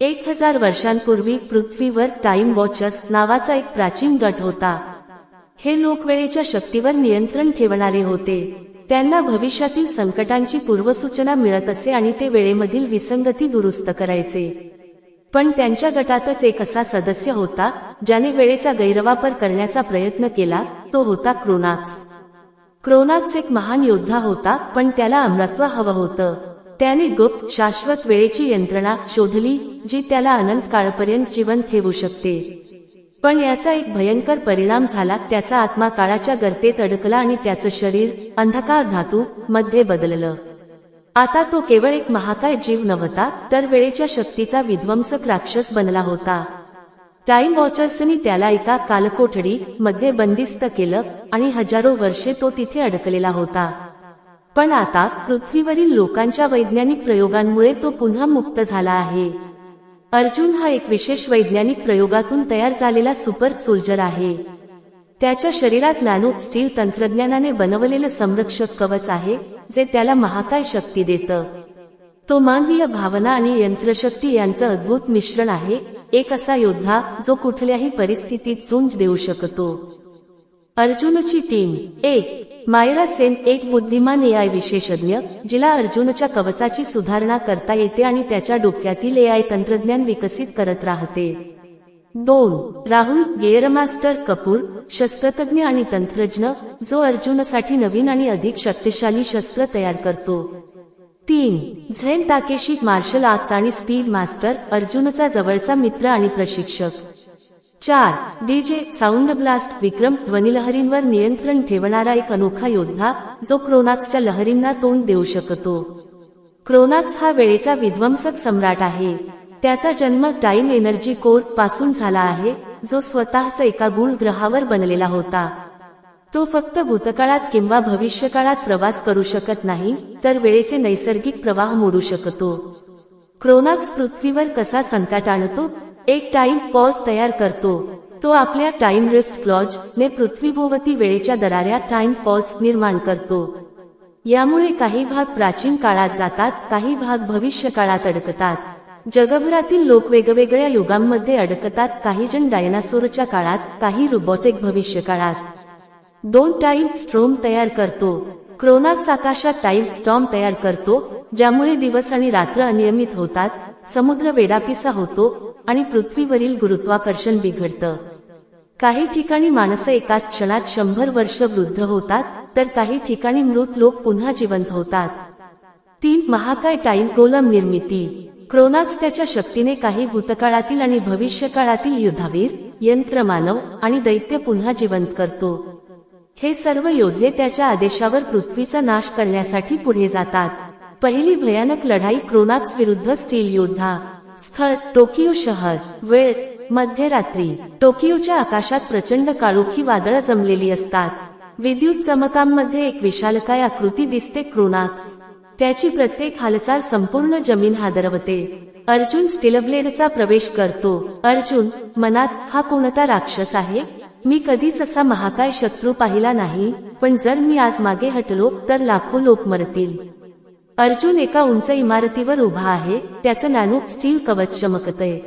एक हजार वर्षांपूर्वी पृथ्वीवर टाइम वॉचर्स नावाचा एक प्राचीन गट होता. हे लोक वेळेच्या शक्तीवर नियंत्रण ठेवणारे होते. त्यांना भविष्यातील संकटांची पूर्वसूचना मिळत असे आणि ते वेळेमधील विसंगती दुरुस्त करायचे. पण त्यांच्या गटातच एक असा सदस्य होता ज्याने वेळेचा गैरवापर करण्याचा प्रयत्न केला तो होता क्रोनाक्स. क्रोनाक्स एक महान योद्धा होता पण त्याला अमरत्व हवं होतं. त्याने गुप्त शाश्वत वेळेची यंत्रणा शोधली जी त्याला अनंत काळपर्यंत जीवन ठेवू शकते. पण याचा एक भयंकर परिणाम झाला त्याचा आत्मा काळाच्या गर्तेत अडकला आणि त्याचं शरीर अंधकार धातू मध्ये बदललं. आता तो केवळ एक महाकाय जीव नव्हता तर वेळेच्या शक्तीचा विध्वंसक राक्षस बनला होता. टाइम वॉचर्सनी त्याला एका कालकोठडी मध्ये बंदिस्त केलं आणि हजारो वर्षे तो तिथे अडकलेला होता. पण आता पृथ्वीवरील लोकांच्या वैज्ञानिक प्रयोगांमुळे तो पुन्हा मुक्त झाला आहे. अर्जुन हा एक विशेष वैज्ञानिक प्रयोगातून तयार झालेला सुपर सोल्जर आहे. त्याच्या शरीरात नॅनो स्टील तंत्रज्ञानाने बनवलेलं संरक्षक कवच आहे जे त्याला महाकाय शक्ती देतं. तो मानवीय भावना आणि यंत्रशक्ती यांचं अद्भुत मिश्रण आहे एक असा योद्धा जो कुठल्याही परिस्थितीत चुंज देऊ शकतो. अर्जुनची टीम एक मायरा सेन एक बुद्धिमान एआय विशेषज्ञ जिला अर्जुनच्या कवचाची सुधारणा करता येते आणि त्याच्या डोक्यातील एआय तंत्रज्ञान विकसित करत राहते. दोन राहुल गेअरमास्टर कपूर शस्त्रतज्ञ आणि तंत्रज्ञ जो अर्जुनसाठी नवीन आणि अधिक शक्तिशाली शस्त्र तयार करतो. तीन झेन ताकेशी मार्शल आर्ट्स आणि स्पीड मास्टर अर्जुनचा जवळचा मित्र आणि प्रशिक्षक. चार. डीजे साऊंड ब्लास्ट विक्रम ध्वनिलहरींवर नियंत्रण ठेवणारा एक अनोखा योद्धा जो क्रोनाक्सच्या लहरींना तोंड देऊ शकतो. क्रोनाक्स हा वेळेचा विध्वंसक सम्राट आहे. त्याचा जन्म टाइम एनर्जी कोरपासून झाला आहे जो स्वतःचा एका गुण ग्रहावर बनलेला होता. तो फक्त भूतकाळात किंवा भविष्यकाळात प्रवास करू शकत नाही तर वेळेचे नैसर्गिक प्रवाह मोडू शकतो. क्रोनाक्स पृथ्वीवर कसा संकट आणतो एक टाइम फॉल्ट तयार करतो. तो आपल्या टाइम रिफ्ट क्लॉज ने पृथ्वीभोवती वेळेच्या दराऱ्या टाइम फॉल्स निर्माण करतो. यामुळे काही भाग प्राचीन काळात जातात काही भाग भविष्य काळात अडकतात. जगभरातील लोक वेगवेगळ्या युगांमध्ये अडकतात काही जण डायनासोरच्या काळात काही रोबोटिक भविष्य काळात. दोन टाइम स्ट्रोम तयार करतो. क्रोनाक्स आकाशात टाइम स्टॉम तयार करतो ज्यामुळे दिवस आणि रात्र अनियमित होतात समुद्र वेडापिसा होतो आणि पृथ्वीवरील गुरुत्वाकर्षण बिघडतं. काही ठिकाणी माणसं एकाच क्षणात शंभर वर्ष वृद्ध होतात तर काही ठिकाणी मृत लोक पुन्हा जिवंत होतात. तीन महाकाय टाइम गोलम निर्मिती. क्रोनाक्स त्याच्या शक्तीने काही भूतकाळातील आणि भविष्यकाळातील युद्धावीर यंत्रमानव आणि दैत्य पुन्हा जिवंत करतो. हे सर्व योद्धे त्याच्या आदेशावर पृथ्वीचा नाश करण्यासाठी पुढे जातात. पहिली भयानक लढाई क्रोनाक्स विरुद्ध स्टील योद्धा. स्थळ टोकियो शहर. वेळ मध्यरात्री. टोकियोच्या आकाशात प्रचंड काळोखी वादळं जमलेली असतात. विद्युत चमकांमध्ये एक विशालकाय आकृती दिसते क्रोनाक्स. त्याची प्रत्येक हालचाल संपूर्ण जमीन हादरवते. अर्जुन स्टिलब्लेडचा प्रवेश करतो. अर्जुन मनात हा कोणता राक्षस आहे? मी कधीच असा महाकाय शत्रू पाहिला नाही पण जर मी आज मागे हटलो तर लाखो लोक मरतील. अर्जुन एका उंच इमारतीवर उभा आहे. त्याचं नॅनो स्टील कवच चमकतय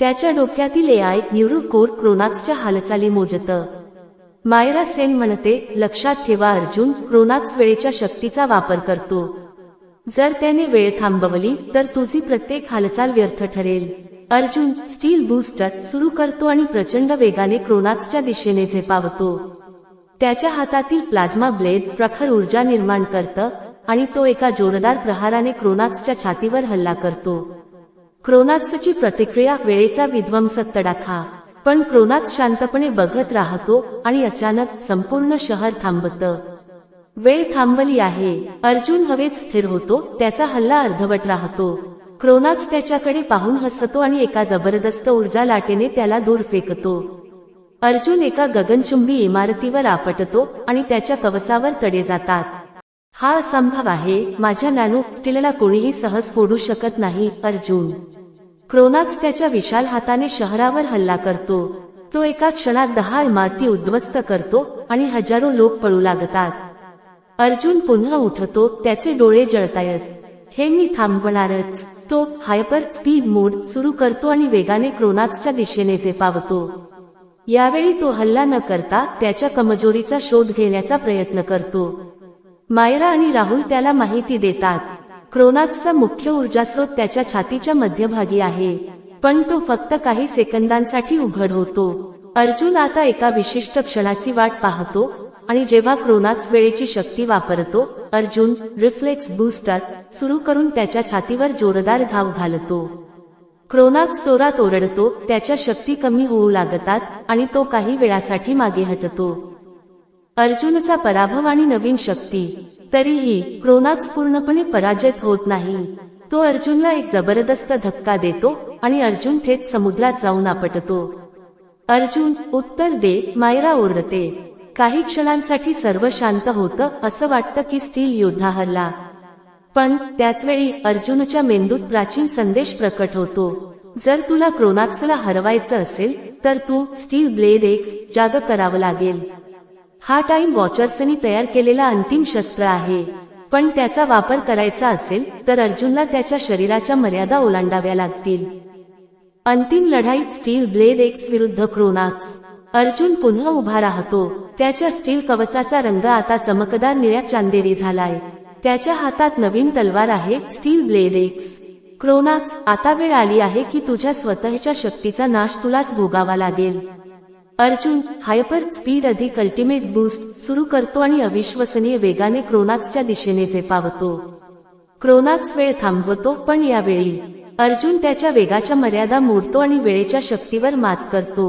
त्याच्या डोक्यातील एआय न्यूरो कोर क्रोनाक्सच्या हालचाली मोजत. मायरा सेन म्हणते लक्षात ठेवा अर्जुन क्रोनाक्स वेळेच्या शक्तीचा वापर करतो. जर त्याने वेळ थांबवली तर तुझी प्रत्येक हालचाल व्यर्थ ठरेल. अर्जुन स्टील बूस्टर सुरू करतो आणि प्रचंड वेगाने क्रोनाक्सच्या दिशेने झेपावतो. त्याच्या हातातील प्लाझ्मा ब्लेड प्रखर ऊर्जा निर्माण करतं आणि तो एका जोरदार प्रहाराने क्रोनाक्सच्या छातीवर हल्ला करतो. क्रोनाक्सची प्रतिक्रिया वेळेचा विध्वंसक तडाखा. पण क्रोनाक्स शांतपणे बघत राहतो आणि अचानक संपूर्ण शहर थांबतं. वेळ थांबली आहे. अर्जुन हवेत स्थिर होतो त्याचा हल्ला अर्धवट राहतो. क्रोनाक्स त्याच्याकडे पाहून हसतो आणि एका जबरदस्त ऊर्जा लाटेने त्याला दूर फेकतो. अर्जुन एका गगनचुंबी इमारतीवर आपटतो आणि त्याच्या कवचावर तडे जातात. हा असंभव आहे माझ्या नॅनो स्टीलला कोणीही सहज फोडू शकत नाही अर्जुन. क्रोनाक्स त्याच्या विशाल हाताने शहरावर हल्ला करतो. तो एका क्षणात दहा इमारती उद्ध्वस्त करतो आणि हजारो लोक पळू लागतात. अर्जुन पुन्हा उठतो त्याचे डोळे जळतायत. हे मी थांबवणारच. तो हायपर स्पीड मोड सुरू करतो आणि वेगाने क्रोनाक्सच्या दिशेने झेपावतो. यावेळी तो हल्ला न करता त्याच्या कमजोरीचा शोध घेण्याचा प्रयत्न करतो. मायरा आणि राहुल त्याला माहिती देतात. क्रोनाक्सचा मुख्य ऊर्जास्रोत त्याच्या छातीच्या मध्यभागी आहे. पण तो फक्त काही सेकंदांसाठी उघड होतो. अर्जुन आता एका विशिष्ट क्षणाची वाट पाहतो आणि जेव्हा क्रोनाक्स वेळेची शक्ती वापरतो अर्जुन रिफ्लेक्स बूस्टर सुरू करून त्याच्या छातीवर जोरदार घाव घालतो. क्रोनाक्स जोरात ओरडतो त्याच्या शक्ती कमी होऊ लागतात आणि तो काही वेळासाठी मागे हटतो. अर्जुनचा पराभव आणि नवीन शक्ती. तरीही क्रोनाक्स पूर्णपणे पराजित होत नाही. तो अर्जुनला एक जबरदस्त धक्का देतो आणि अर्जुन थेट समुद्रात जाऊन आपटतो. अर्जुन उत्तर दे मायरा ओरडते. काही क्षणांसाठी सर्व शांत होतं असं वाटतं की स्टील योद्धा हरला. पण त्याचवेळी अर्जुनच्या मेंदूत प्राचीन संदेश प्रकट होतो. जर तुला क्रोनाक्सला हरवायचं असेल तर तू स्टील ब्लेड एक्स जाग करावं लागेल. हा टाइम वॉचर्सनी तयार केलेला अंतिम शस्त्र आहे. पण त्याचा वापर करायचा असेल तर अर्जुनला त्याच्या शरीराच्या मर्यादा ओलांडाव्या लागतील. अंतिम लढाईत स्टील ब्लेड एक्स विरुद्ध क्रोनाक्स. अर्जुन पुन्हा उभा राहतो. त्याच्या स्टील कवचाचा रंग आता चमकदार निळ्या चांदेरी झालाय. त्याच्या हातात नवीन तलवार आहे स्टील ब्लेड एक्स. क्रोनाक्स आता वेळ आली आहे की तुझ्या स्वतःच्या शक्तीचा नाश तुलाच भोगावा लागेल. अर्जुन हायपर स्पीड अधिक अल्टिमेट बूस्ट सुरू करतो आणि अविश्वसनीय वेगाने क्रोनाक्सच्या दिशेने झेपावतो. क्रोनाक्स वेळ थांबवतो पण यावेळी अर्जुन त्याच्या वेगाच्या मर्यादा मोडतो आणि वेळेच्या शक्तीवर मात करतो.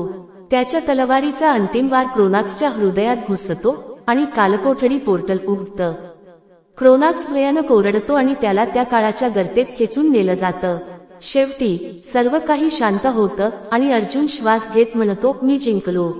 त्याच्या तलवारीचा अंतिम वार क्रोनाक्सच्या हृदयात घुसतो आणि कालकोठडी पोर्टल उघडतं. क्रोनाक्स वेयानं कोरडतो आणि त्याला त्या काळाच्या गर्तेत खेचून नेलं जातं. शेवटी सर्व काही शांत होतं आणि अर्जुन श्वास घेत म्हणतो मी जिंकलो.